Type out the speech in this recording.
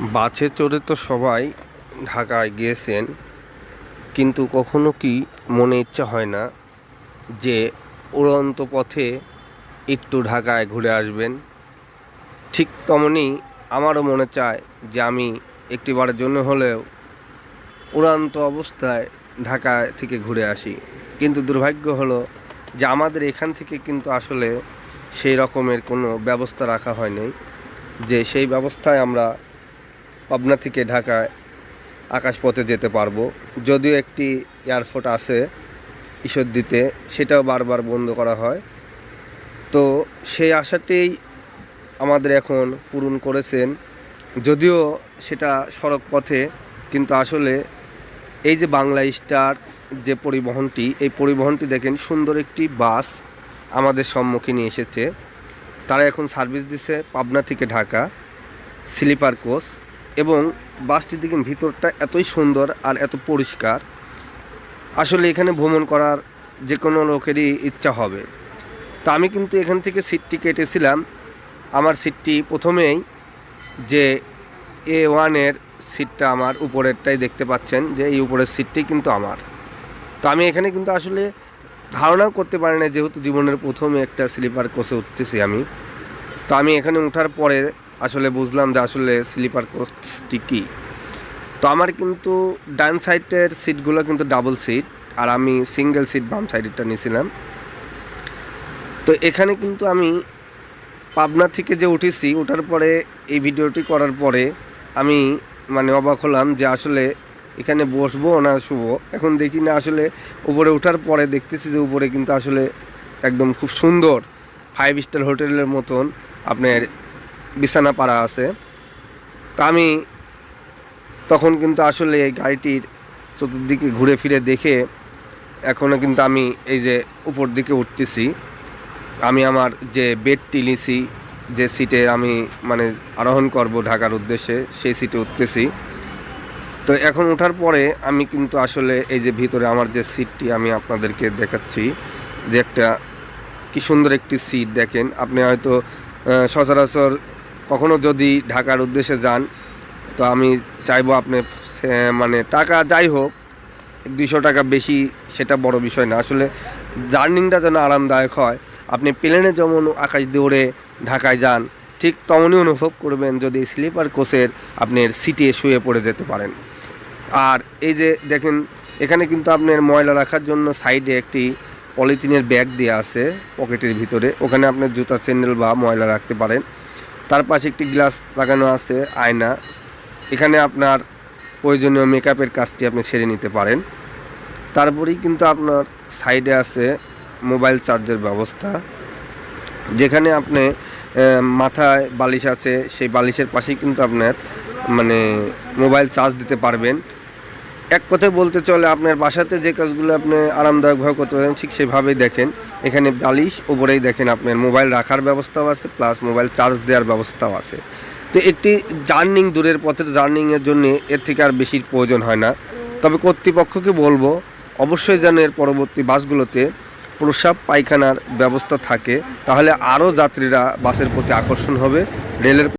বাসে চড়ে তো সবাই ঢাকায় গিয়েছেন, কিন্তু কখনো কি মনে ইচ্ছা হয় না যে উড়ন্ত পথে একটু ঢাকায় ঘুরে আসবেন? ঠিক তেমনই আমারও মনে চায় যে আমি একটিবারের জন্য হলেও উড়ান্ত অবস্থায় ঢাকা থেকে ঘুরে আসি। কিন্তু দুর্ভাগ্য হলো যে আমাদের এখান থেকে কিন্তু আসলে সেই রকমের কোনো ব্যবস্থা রাখা হয়নি, যে সেই ব্যবস্থায় আমরা পাবনা থেকে ঢাকায় আকাশপথে যেতে পারব। যদিও একটি এয়ারপোর্ট আছে ঈশ্বরদীতে, সেটাও বারবার বন্ধ করা হয়। তো সেই আশাতেই আমাদের এখন পূরণ করেছেন। যদিও সেটা সড়ক পথে, কিন্তু আসলে এই যে বাংলা স্টার যে পরিবহনটি, এই পরিবহনটি দেখেন সুন্দর একটি বাস আমাদের সম্মুখীনে এসেছে। তারা এখন সার্ভিস দিচ্ছে পাবনা থেকে ঢাকা, স্লিপার কোচ। এবং বাসটি দেখেন ভিতরটা এতই সুন্দর আর এত পরিষ্কার, আসলে এখানে ভ্রমণ করার যে কোনো লোকেরই ইচ্ছা হবে। তা আমি কিন্তু এখান থেকে সিটটি কেটেছিলাম। আমার সিটটি প্রথমেই যে এ ওয়ানের সিটটা আমার উপরেরটাই দেখতে পাচ্ছেন, যে এই উপরের সিটটি কিন্তু আমার। তো আমি এখানে কিন্তু আসলে ধারণাও করতে পারি না যেহেতু জীবনের প্রথমে একটা স্লিপার কোচে উঠতেছি আমি। তো আমি এখানে ওঠার পরে আসলে বুঝলাম যে আসলে স্লিপার কোচটি কী তো আমার কিন্তু ডান সাইডের সিটগুলো কিন্তু ডাবল সিট আর আমি সিঙ্গেল সিট বাম সাইডেরটা নিয়েছিলাম। তো এখানে কিন্তু আমি পাবনা থেকে যে উঠেছি, ওঠার পরে এই ভিডিওটি করার পরে আমি মানে অবাক হলাম যে আসলে এখানে বসবো না শুবো। এখন দেখি না আসলে উপরে ওঠার পরে দেখতেছি যে উপরে কিন্তু আসলে একদম খুব সুন্দর ফাইভ স্টার হোটেলের মতন আপনার বিছানা পাড়া আছে। তা আমি তখন কিন্তু আসলে এই গাড়িটির চতুর্দিকে ঘুরে ফিরে দেখে এখনও কিন্তু আমি এই যে উপর দিকে উঠতেছি। আমি আমার যে বেডটি নিছি, যে সিটে আমি মানে আরোহণ করব ঢাকার উদ্দেশ্যে, সেই সিটে উঠতেছি। তো এখন ওঠার পরে আমি কিন্তু আসলে এই যে ভিতরে আমার যে সিটটি আমি আপনাদেরকে দেখাচ্ছি, যে একটা কি সুন্দর একটি সিট দেখেন। আপনি হয়তো সচরাচর কখনো যদি ঢাকার উদ্দেশ্যে যান, তো আমি চাইব আপনি মানে টাকা যাই হোক, দুইশো টাকা বেশি সেটা বড় বিষয় না। আসলে জার্নিংটা যেন আরামদায়ক হয়। আপনি প্লেনে যেমন আকাশ দৌড়ে ঢাকায় যান, ঠিক তেমনই অনুভব করবেন যদি স্লিপার কোচের আপনার সিটে শুয়ে পড়ে যেতে পারেন। আর এই যে দেখেন, এখানে কিন্তু আপনার ময়লা রাখার জন্য সাইডে একটি পলিথিনের ব্যাগ দেওয়া আছে, পকেটের ভিতরে। ওখানে আপনার জুতা, স্যান্ডেল বা ময়লা রাখতে পারেন। তার পাশে একটি গ্লাস লাগানো আছে, আয়না। এখানে আপনার প্রয়োজনীয় মেকআপের কাজটি আপনি সেরে নিতে পারেন। তারপরেই কিন্তু আপনার সাইডে আছে মোবাইল চার্জের ব্যবস্থা। যেখানে আপনি মাথায় বালিশ আছে, সেই বালিশের পাশেই কিন্তু আপনার মানে মোবাইল চার্জ দিতে পারবেন। এক কথায় বলতে চলে, আপনার বাসাতে যে কাজগুলো আপনি আরামদায়কভাবে করতে পারেন, ঠিক সেভাবেই দেখেন। এখানে বালিশ, ওপরেই দেখেন আপনার মোবাইল রাখার ব্যবস্থাও আছে প্লাস মোবাইল চার্জ দেওয়ার ব্যবস্থাও আছে। তো একটি জার্নিং, দূরের পথের জার্নিংয়ের জন্য এর থেকে আর বেশি প্রয়োজন হয় না। তবে কর্তৃপক্ষকে বলব, অবশ্যই যেন এর পরবর্তী বাসগুলোতে প্রসাব পায়খানার ব্যবস্থা থাকে, তাহলে আরও যাত্রীরা বাসের প্রতি আকর্ষণ হবে, রেলের